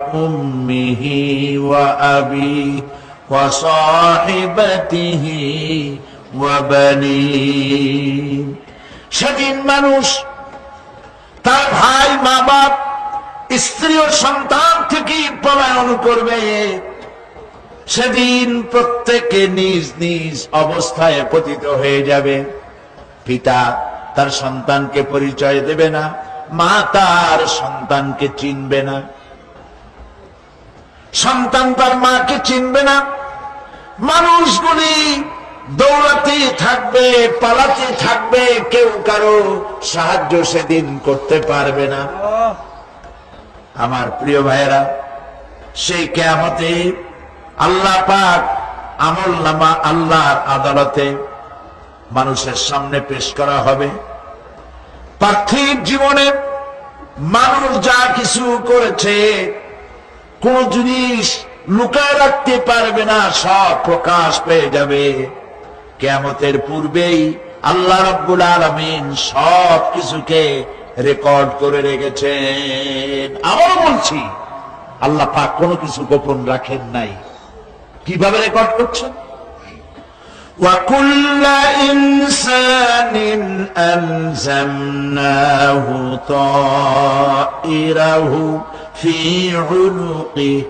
أمه وأبيه وصاحبته وبنيه সেদিন মানুষ তার ভাই মা বাপ স্ত্রী ও সন্তান থেকে পলায়ন করবে সেদিন প্রত্যেকে নিজ নিজ অবস্থায় পতিত হয়ে যাবে পিতা তার সন্তানকে পরিচয় দেবে না মা তার সন্তানকে চিনবে না সন্তান তার মাকে চিনবে না। মানুষগুলি দৌড়াতে থাকবে, পালাতে থাকবে, কেউ কারও সাহায্য সেদিন করতে পারবে না। আমার প্রিয় ভাইয়েরা, সেই কেয়ামতে আল্লাহ পাক আমল নামা আল্লাহর আদালতে মানুষের সামনে পেশ করা হবে। পার্থিব জীবনে মানুষ যা কিছু করেছে কোন জিনিস লুকায় রাখতে পারবে না সব প্রকাশ পেয়ে যাবে কেয়ামতের পূর্বেই আল্লাহ রব্বুল আলমিন সব কিছুকে রেকর্ড করে রেখেছেন আবারও বলছি আল্লাহ পাক কোনো কিছু গোপন রাখেন নাই কিভাবে রেকর্ড করছেন وكل إنسان ألزمناه طائره في عنقه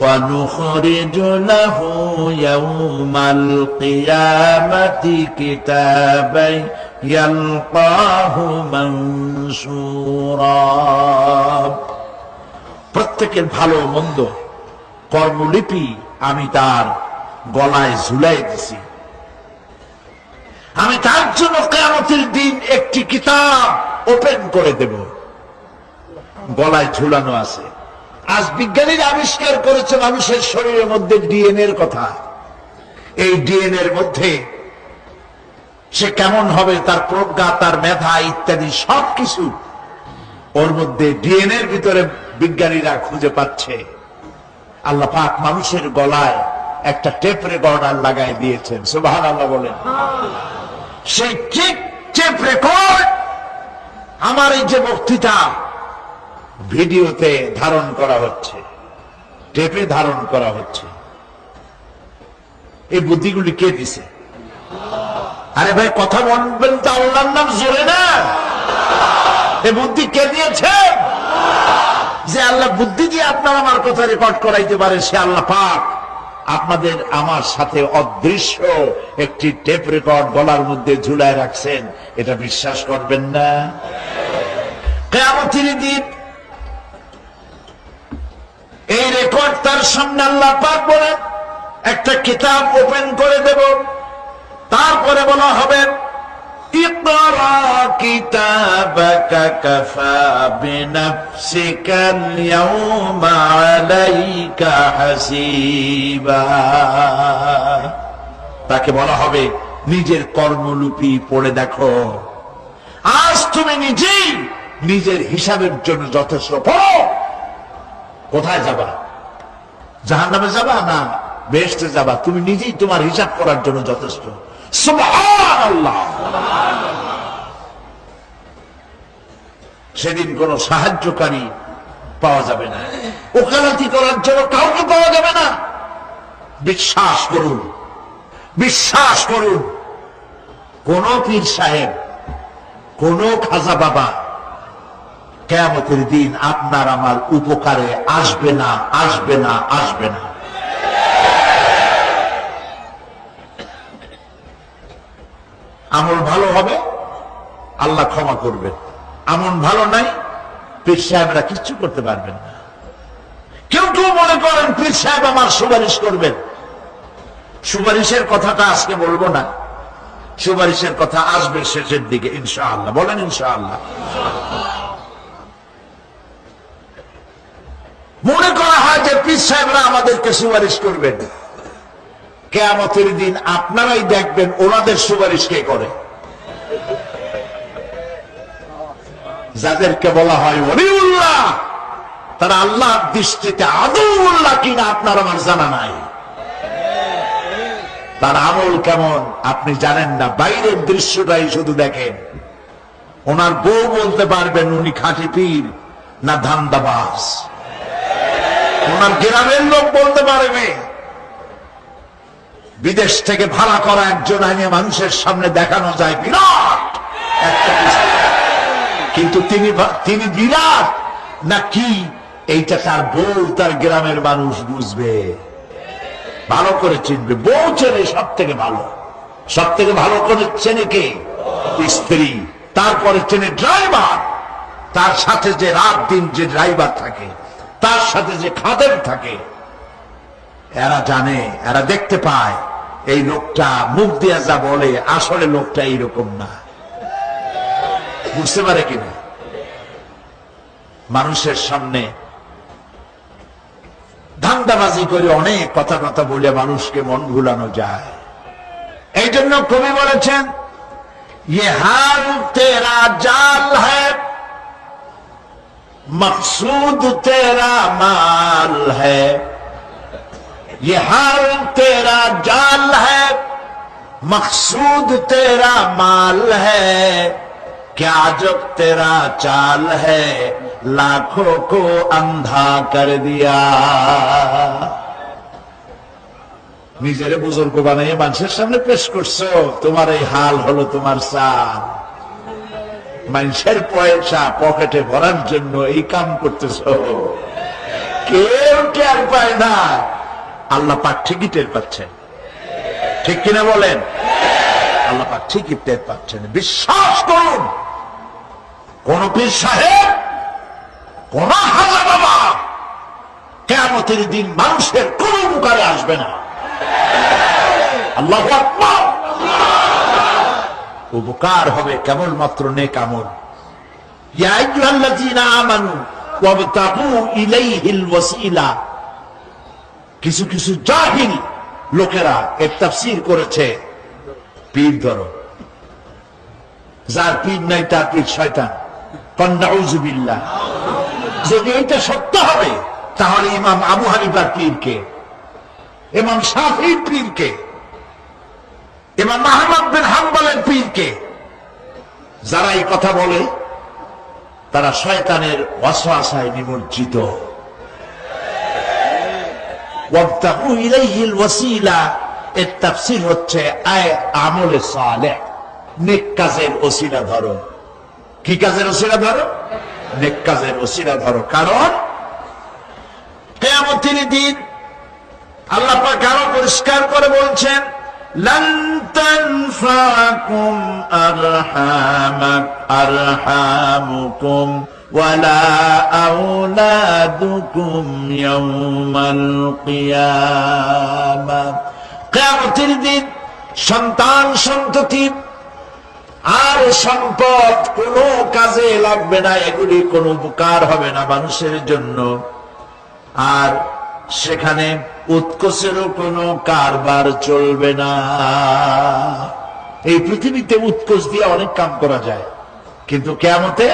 ونخرج له يوم القيامة كتابا يلقاه منشورا প্রত্যেকের ভালো মন্দ কর্মলিপি আমি তার গলায় ঝুলাই দিছি আমি তার জন্য কেয়ামতের দিন একটি কিতাব ওপেন করে দেব গলায় ঝুলানো আছে। আজ বিজ্ঞানীরা আবিষ্কার করেছে মানুষের শরীরের মধ্যে ডিএনএ এর কথা। এই ডিএনএ এর মধ্যে সে কেমন হবে, তার প্রজ্ঞা, তার মেধা ইত্যাদি সবকিছু ওর মধ্যে ডিএনএ এর ভিতরে বিজ্ঞানীরা খুঁজে পাচ্ছে। আল্লাহ পাক মানুষের গলায় একটা টেপ রেকর্ডার লাগাই দিয়েছেন। সুবাহ আল্লাহ বলেন। সেই টেপ রেকর্ড, আমার এই যে বক্তৃতা ভিডিওতে ধারণ করা হচ্ছে, টেপে ধারণ করা হচ্ছে। এই বুদ্ধিগুলি কে দিছে? আরে ভাই, কথা বলবেন তো আল্লাহর নাম জোরে না। এ বুদ্ধি কে দিয়েছে? যে আল্লাহ বুদ্ধি দিয়ে আপনার আমার কথা রেকর্ড করাইতে পারে, সে আল্লাহ পাক। আপনাদের আমার সাথে অদৃশ্য একটি টেপ রেকর্ড গলার মধ্যে ঝুলায় রাখছেন, এটা বিশ্বাস করবেন না? কেমন তিনি দিন এই রেকর্ড তার সামনে আল্লাহ পাক বলে একটা কিতাব ওপেন করে দেব। তারপরে বলা হবে তাকে বলা হবে, নিজের কর্মলুপি পড়ে দেখো। আজ তুমি নিজেই নিজের হিসাবের জন্য যথেষ্ট পড়ো। কোথায় যাবা? জাহান নামে যাবা না বেসতে যাবা? তুমি নিজেই তোমার হিসাব করার জন্য যথেষ্ট। সেদিন কোন সাহায্যকারী পাওয়া যাবে না। ওকালাতি করার জন্য কাউকে পাওয়া যাবে না। বিশ্বাস করুন। বিশ্বাস করুন। কোন পীর সাহেব, কোন খাজা বাবা কেয়ামতের দিন আপনার আমার উপকারে আসবে না আসবে না আসবে না। আমল ভালো হবে, আল্লাহ ক্ষমা করবেন। আমন ভালো নাই, পীর সাহেবরা কিচ্ছু করতে পারবেন না। কেউ কেউ মনে করেন পীর সাহেব আমার সুপারিশ করবেন। সুপারিশের কথাটা আজকে বলব না। সুপারিশের কথা আসবে শেষের দিকে, ইনশাআল্লাহ। বলেন ইনশাআল্লাহ মনে হয় পীর সাহেবরা আমাদেরকে সুপারিশ করবেন। কেয়ামতের দিন আপনারাই দেখবেন ওনাদের সুপারিশ কে করে। যাদেরকে বলা হয় অলিউল্লাহ তারা আল্লাহর দৃষ্টিতে আদৌল্লাহ কিনা আপনার আমার জানা নাই। তার আমল কেমন, আপনি জানেন না, বাইরের দৃশ্যটাই শুধু দেখেন। ওনার বউ বলতে পারবেন উনি খাঁটি পীর না ধান্দাবাস ওনার গ্রামের লোক বলতে পারবে। বিদেশ থেকে ভাড়া করা একজন আইনে মানুষের সামনে দেখানো যায় বিরাট কিন্তু তিনি তিনি বিরাট। না কি? এইটা তার বউ, তার গ্রামের মানুষ বুঝবে। ভালো করে চিনবে। বউ চেনে সব থেকে ভালো। সব থেকে ভালো করে চেনে কে? স্ত্রী। তারপরে চেনে ড্রাইভার। তার সাথে যে রাত দিন যে ড্রাইভার থাকে। তার সাথে যে খাদের থাকে এরা জানে এরা দেখতে পায় এই লোকটা মুখ দিয়া যা বলে আসলে লোকটা এইরকম না বুঝতে পারে কিনা মানুষের সামনে ধান্দাবাজি করে অনেক কথা কথা বলে মানুষকে মন ভুলানো যায় এই জন্য কবি বলেছেন ये हाल तेरा जाल है मकसूद तेरा माल है ये हाल तेरा जाल है मकसूद तेरा माल है क्या जब तेरा चाल है लाखों को अंधा कर दिया নিজের বুজুর্গ বানাইয়ে মানুষের সামনে পেশ করছো তোমার এই হাল হলো তোমার চাল মানুষের পয়সা পকেটে ভরার জন্য এই কাম করতেছ। কেউ টের পায় না। আল্লাহ পাক ঠিকই টের পাচ্ছেন ঠিক কিনা বলেন? আল্লাহ পাক ঠিকই টের পাচ্ছেন। বিশ্বাস করুন, কোন পীর সাহেব, কোন হাজা বাবা কেমতের দিন মানুষের কোন উপকারে আসবে না। আল্লাহ আকবার। উপকার হবে কেবলমাত্র নেক আমল। কিছু কিছু জাহিল লোকেরা এর তাফসীর করেছে। পীর ধরো। যার পীর নাই, তার পীর শয়তান। কন্নাউজুবিল্লাহ যদি এইটা সত্য হবে, তাহলে ইমাম আবু হানিফার পীরকে, ইমাম শাফির পীরকে ইমাম মাহমদ বিন হাম্বলের পীরকে। যারা এই কথা বলে, তারা শয়তানের ওয়াসওয়াসায় নিমজ্জিত। হচ্ছে কি কাজের ধরো? কাজের ধরো। কারণ দিন আল্লাহ পরিষ্কার করে বলছেন تنفعكم أرحامك أرحامكم ولا أولادكم يوم القيامة কেয়ামতের দিন সন্তান সন্ততি আর সম্পদ কোনো কাজে লাগবে না এগুলি কোনো উপকার হবে না মানুষের জন্য আর সেখানে উৎকোষেরও কোনো কারবার চলবে না এই পৃথিবীতে উৎকোষ দিয়ে অনেক কাম করা যায় কিন্তু কেমতে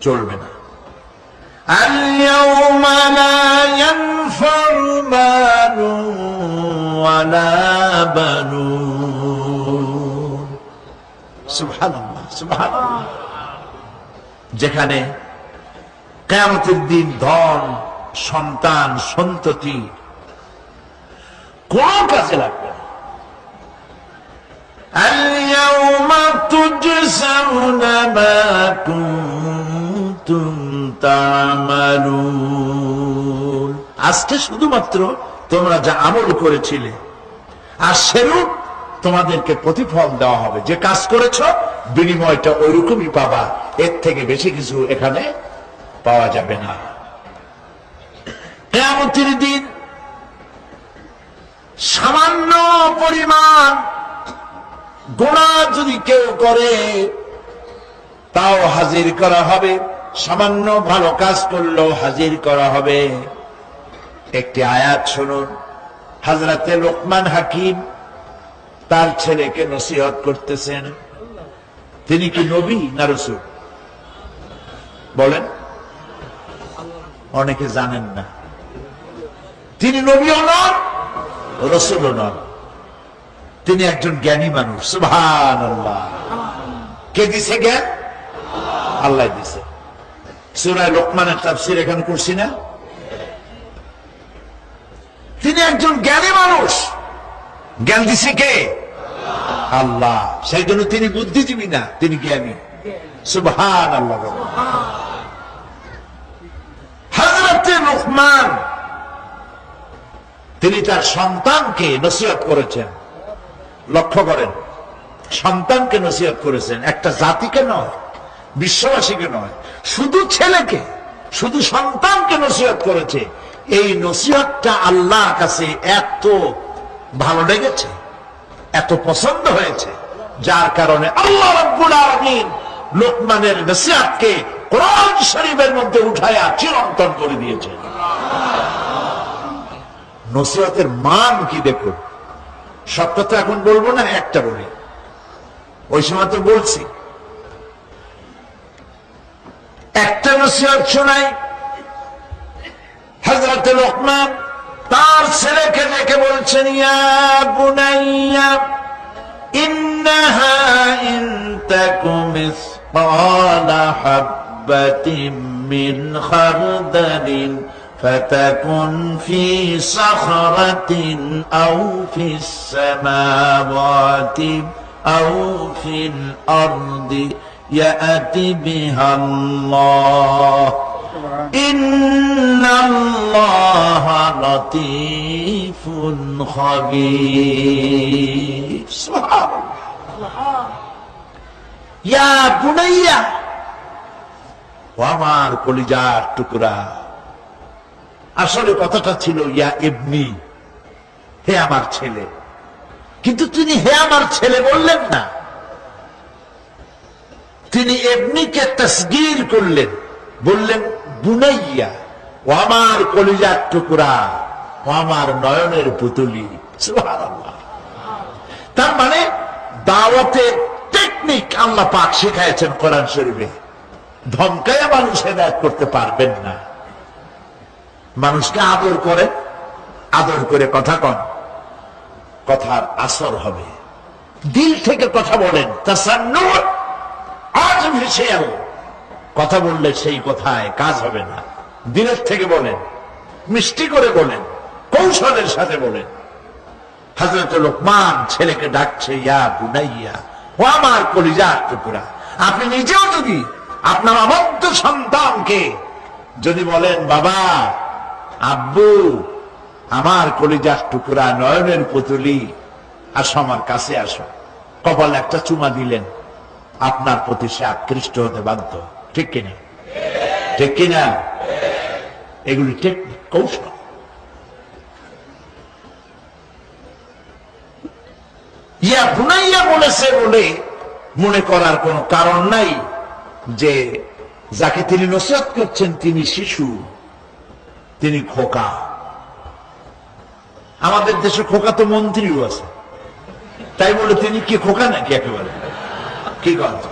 চলবে না اليوم لا ينفع مال ولا بنون سبحان الله سبحان الله যেখানে কেয়ামতের দিন ধন সন্তান সন্ততি কোন কাজে লাগবে না اليوم تجزون ما كنتم تعملون আজকে শুধুমাত্র তোমরা যা আমল করেছিলে আর সেরূপ তোমাদেরকে প্রতিফল দেওয়া হবে যে কাজ করেছ বিনিময়টা ওইরকমই পাবা এর থেকে বেশি কিছু এখানে পাওয়া যাবে না কেয়ামতের দিন সামান্য পরিমাণ গোনা যদি কেউ করে, তাও হাজির করা হবে। সামান্য ভালো কাজ করলেও হাজির করা হবে। একটি আয়াত শুনুন। হাজরাতে লোকমান হাকিম তার ছেলেকে নসিহত করতেছেন। তিনি কি নবী না রসুল? বলেন। অনেকে জানেন না। তিনি নবীও নন, রসুলও নন। তিনি একজন জ্ঞানী মানুষ সুভান কে দিছে জ্ঞান? আল্লাহ দিছে। সুরায় লোকমানের তাফসির এখানে করছি না? তিনি একজন জ্ঞানী মানুষ। জ্ঞান দিছে কে? আল্লাহ। সেই জন্য তিনি বুদ্ধিজীবী না, তিনি জ্ঞানী। সুবহান আল্লাহ হজরত রহমান তিনি তার সন্তানকে নসিহত করেছেন। লক্ষ্য করেন, সন্তানকে নসিহত করেছেন। একটা জাতিকে নয়, বিশ্ববাসীকে নয়, শুধু ছেলেকে, শুধু সন্তানকে নসিহত করেছে। এই নসিহতটা আল্লাহর কাছে এত ভালো লেগেছে, এত পছন্দ হয়েছে, যার কারণে আল্লাহ রব্বুল আলামিন লোকমানের নসিহতকে কোরআন শরীফের মধ্যে উঠায়া চিরন্তন করে দিয়েছে নসিহতের মান কি দেখুন সবটা তো এখন বলব না, একটা বলি। ওই সময় তো বলছি। একটা নসিহত শোনাই হজরত লোকমান তার ছেলেকে ডেকে বলছেন, ইয়া বুনাইয়া ইন তাকু মিসকাল হাববাতিন মিন খারদালিন। فتكن في صخرة أو في السماوات أو في الأرض يأت بها الله إن الله لطيف خبير سبحان الله يا بني وامار কলিজার টুকরা আসলে কথাটা ছিল, ইয়া ইবনি, হে আমার ছেলে। কিন্তু তিনি হে আমার ছেলে বললেন না। তিনি এমনিকে তসগির করলেন, বললেন, বুনাইয়া, ও আমার কলিজার টুকরা, ও আমার নয়নের পুতুলি। তার মানে দাওয়াতের টেকনিক আল্লাহ পাক শিখাইছেন কোরআন শরীফে। ধমকায় মানুষ হেদায়ত করতে পারবেন না। মানুষকে আদর করে আদর করে কথা কন। কথার আসর হবে। দিল থেকে কথা বলেন কথা বললে সেই কথায় কাজ হবে না। দিনের থেকে বলেন, মিষ্টি করে বলেন, কৌশলের সাথে বলেন। হাজরত লোকমান ছেলেকে ডাকছে, ইয়া বুনাইয়া, ও আমার কলিজার টুকরা, আপনি নিজেও যদি আপনার অবদ্ধ সন্তানকে যদি বলেন, বাবা আব্বু, আমার কলিজার টুকরা নয়নের পুতুলি, আসো আমার কাছে আসো। কপাল একটা চুমা দিলেন। আপনার প্রতি সে আকৃষ্ট হতে বাধ্য। ঠিক কিনা? ঠিক কিনা? এগুলি টেকনিক কৌশল। ইয়া বুনাইয়া বলেছে বলে মনে করার কোনো কারণ নাই যে, যাকে তিনি নসিহত করছেন তিনি শিশু। তিনি খোকা। আমাদের দেশে খোকা তো মন্ত্রীও আছে। তাই বলে তিনি কি খোকা নাকি একেবারে? কি কথা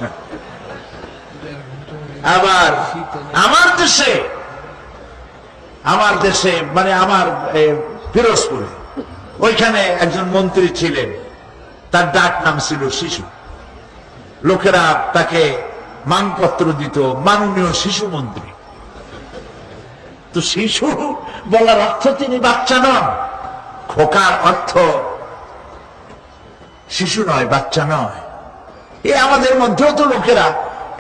আবার আমার দেশে আমার দেশে মানে আমার ফিরোজপুরে ওইখানে একজন মন্ত্রী ছিলেন। তার ডাক নাম ছিল শিশু। লোকেরা তাকে মানপত্র দিত, মাননীয় শিশু মন্ত্রী। তো শিশু বলার অর্থ তিনি বাচ্চা নন। খোকার অর্থ শিশু নয়, বাচ্চা নয়। এ আমাদের মধ্যেও তো লোকেরা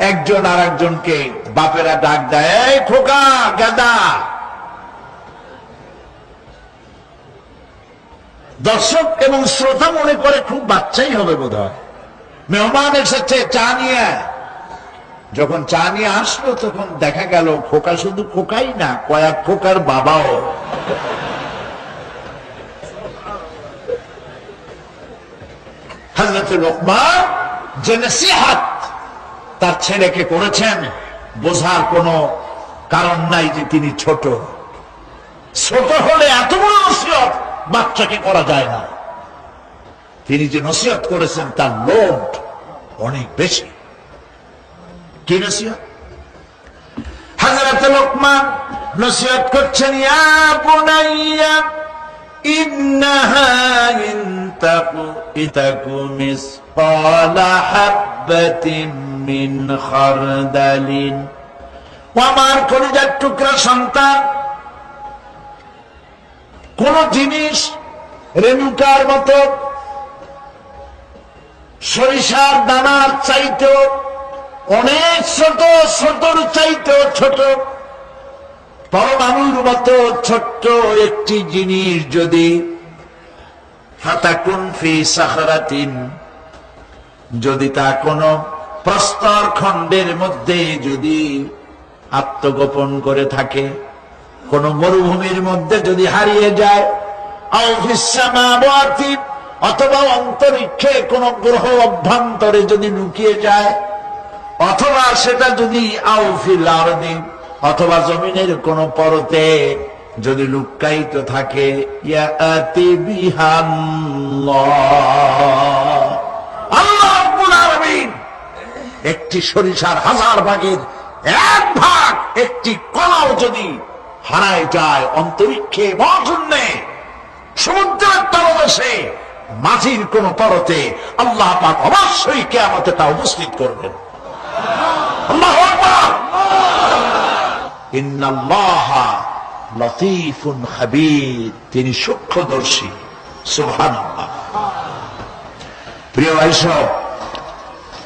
একজন আর একজনকে বাপেরা ডাক দেয়, এই খোকা, গাদা! দর্শক এবং শ্রোতা মনে করে খুব বাচ্চাই হবে বোধ হয় মেহমান এসেছে চা নিয়ে। যখন চা নিয়ে আসলো, তখন দেখা গেল খোকা শুধু খোকাই না, কয়েক খোকার বাবাও। তার ছেলেকে করেছেন, বোঝার কোনো কারণ নাই যে তিনি ছোট। ছোট হলে এত বড় নসিহত, বাচ্চাকে করা যায় না। তিনি যে নসিহত করেছেন, তার লোভ অনেক বেশি। কি নসিহত? লোকমান নসিহত করছেন আমার কলিজার টুকরা সন্তান, কোন জিনিস রেণুকার মতো সরিষার দানার চাইতেও অনেক ছোট, ছোটর চাইতেও ছোট। পরমাণুর মতো ছোট্ট একটি জিনিস যদি যদি তা কোনো প্রস্তর খণ্ডের মধ্যে যদি আত্মগোপন করে থাকে, কোন মরুভূমির মধ্যে যদি হারিয়ে যায় অথবা অন্তরিক্ষে কোন গ্রহ অভ্যন্তরে যদি লুকিয়ে যায় অথবা সেটা যদি আউফিল আরদি, অথবা জমিনের কোন পরতে যদি লুকায়িত থাকে একটি সরিষার হাজার ভাগের এক ভাগ একটি কলাও যদি হারায় যায় অন্তরিক্ষে মহাশূন্যে, সমুদ্রের তলদেশে, মাঝির কোন পরতে আল্লাহ পাক অবশ্যই কে আমাকে তা উপস্থিত করবেন। তিনি সূক্ষ্মদর্শী। সুবহানাল্লাহ। প্রিয় ভাইসব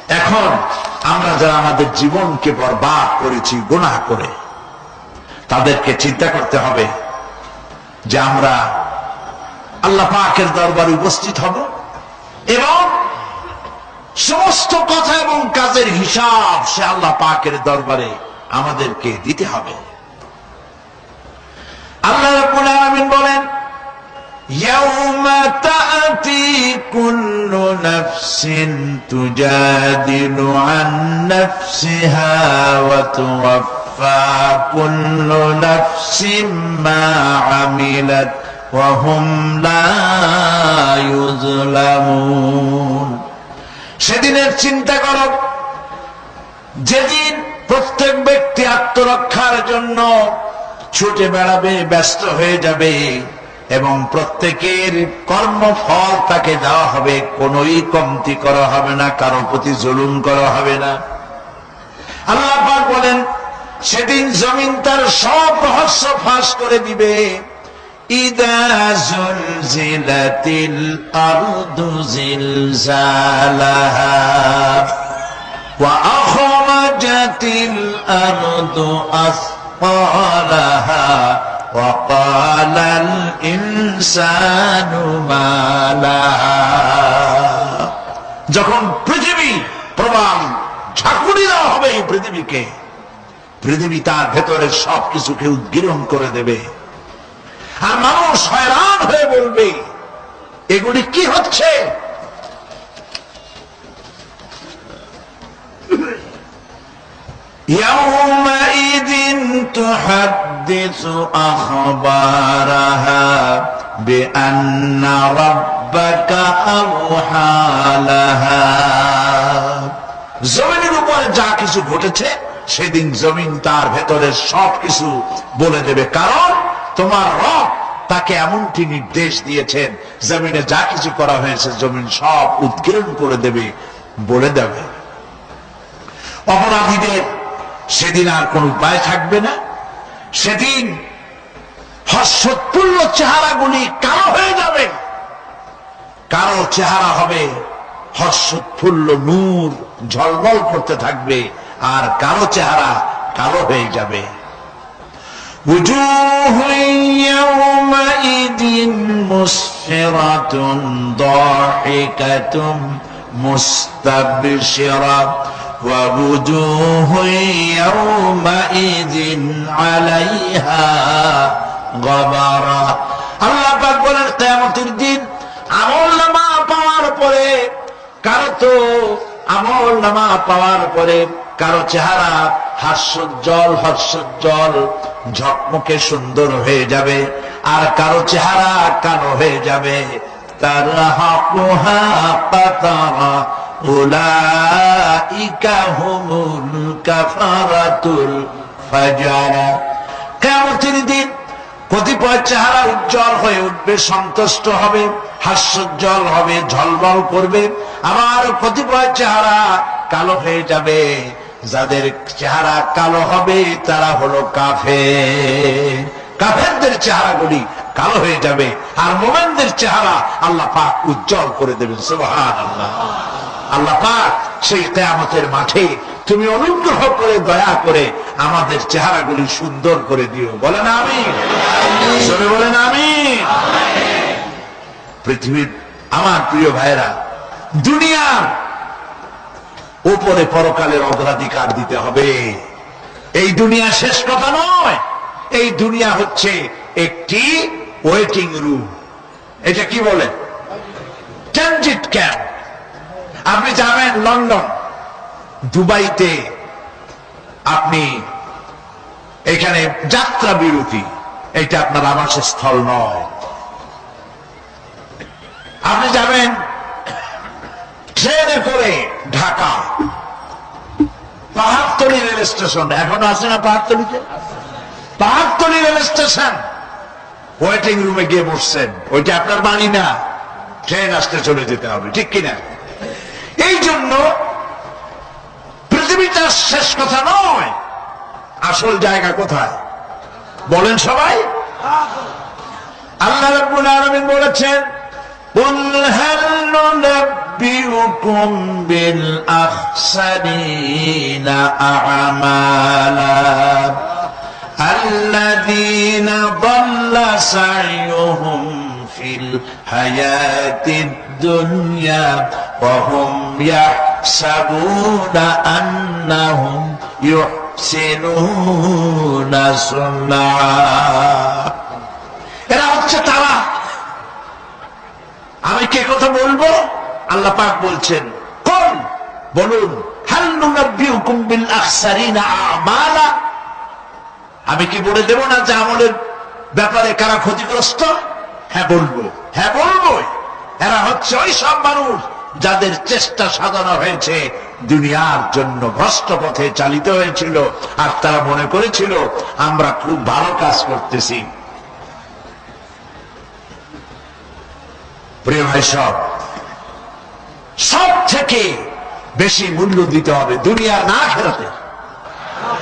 এখন আমরা যারা আমাদের জীবনকে বরবাদ করেছি, গুনাহ করে, তাদেরকে চিন্তা করতে হবে যে আমরা আল্লাহ পাকের দরবারে উপস্থিত হব এবং সমস্ত কথা এবং কাজের হিসাব সে আল্লাহ পাকের দরবারে আমাদেরকে দিতে হবে। আল্লাহ আমিন বলেন আন মা আমিলাত সেদিনের চিন্তা করো। যেদিন প্রত্যেক ব্যক্তি আত্মরক্ষার জন্য ছুটে বেড়াবে, ব্যস্ত হয়ে যাবে এবং প্রত্যেকের কর্মফল তাকে দেওয়া হবে, কোনই কমতি করা হবে না, কারও প্রতি জুলুম করা হবে না। আল্লাহ বলেন, সেদিন জমিন তার সব রহস্য ফাঁস করে দিবে। ইদা জুলজিলাতিল আরদু জিলজালাহা وأخرجت الأرض أثقالها وقال الإنسان ما لها যখন পৃথিবী প্রমাণ ঝাঁকুনি দেওয়া হবে এই পৃথিবীকে পৃথিবী তার ভেতরের সব কিছুকে উদ্গীরণ করে দেবে আর মানুষ হয়রান হয়ে বলবে এগুলি কি হচ্ছে يومئذ تحدث أخبارها بأن ربك أوحى لها জমিনের উপরে যা কিছু ঘটেছে সেদিন জমিন তার ভেতরের সব কিছু বলে দেবে কারণ তোমার রব তাকে এমনটি নির্দেশ দিয়েছেন, জমিনে যা কিছু করা হয়েছে জমিন সব উৎকীর্ণ করে দেবে, বলে দেবে। অপরাধীদের সেদিন আর কোন উপায় থাকবে না। সেদিন হর্ষোৎপূর্ণ চেহারাগুলি কালো হয়ে যাবে। কারও চেহারা হবে হর্ষোৎফুল্ল নূর ঝলমল করতে থাকবে, আর কারও চেহারা কালো হয়ে যাবে। وجوه يومئذ مسفرة ضاحكة مستبشرة ووجوه يومئذ عليها غبرة আল্লাহ পাক বলেন কিয়ামতের দিন আমল নামা পাওয়ার পরে কারো তো আমল নামা পাওয়ার পরে কারো চেহারা হাস্যোজ্জ্বল হর্ষোজ্জ্বল ঝকমকে সুন্দর হয়ে যাবে, আর কারও চেহারা কালো হয়ে যাবে। তার কিয়ামতের দিন কতিপয় চেহারা উজ্জ্বল হয়ে উঠবে, সন্তুষ্ট হবে, হাস্যোজ্জ্বল হবে, ঝলমল করবে, আবার কতিপয় চেহারা কালো হয়ে যাবে। যাদের চেহারা কালো হবে, তারা হলো কাফে কাফেরদের চেহারাগুলি কালো হয়ে যাবে, আর মোমেনদের চেহারা আল্লাহ পাক উজ্জ্বল করে দেবেন সুবহান আল্লাহ আল্লাহ পাক সেই কেয়ামতের মাঠে তুমি অনুগ্রহ করে, দয়া করে আমাদের চেহারাগুলি সুন্দর করে দিও। বলেন আমি বলেন আমি পৃথিবীর আমার প্রিয় ভাইরা দুনিয়ার উপরে পরকালের অগ্রাধিকার দিতে হবে। এই দুনিয়া শেষ কথা নয়। এই দুনিয়া হচ্ছে একটি ওয়েটিং রুম এটা কি বলে? ট্রানজিট ক্যাম্প আপনি যাবেন লন্ডন। দুবাইতে আপনি এখানে যাত্রা বিরতি। এটা আপনার আবাসের স্থল নয়। আপনি যাবেন ট্রেনে করে ঢাকা পাহাড়তলি রেল স্টেশন এখনো আছে না পাহাড়তলিতে পাহাড়তলি রেল স্টেশন ওয়েটিং রুমে গিয়ে বসছেন ওইটা আপনার বাড়ি না ট্রেন আসতে চলে যেতে হবে ঠিক কিনা এই জন্য পৃথিবীটা শেষ কথা নয় আসল জায়গা কোথায় বলেন সবাই আল্লাহ রাব্বুল আলামিন বলেছেন قل هل أنبئكم بالأخسرين أعمالا الذين ضل سعيهم في الحياة الدنيا وهم يحسبون أنهم يحسنون صنعا এরা হচ্ছে তারা আমি কে কথা বলব আল্লাহ পাক বলছেন, কোন? বলুন আমি কি বলে দেব না যে আমলের ব্যাপারে কারা ক্ষতিগ্রস্ত? হ্যাঁ বলব। হ্যাঁ বলব এরা হচ্ছে ওই সব মানুষ যাদের চেষ্টা সাজানো হয়েছে, দুনিয়ার জন্য ভ্রষ্ট পথে চালিত হয়েছিল। আর তারা মনে করেছিল, আমরা খুব ভালো কাজ করতেছি। প্রিয় ভাই সব সব থেকে বেশি মূল্য দিতে হবে দুনিয়া না খেরাতে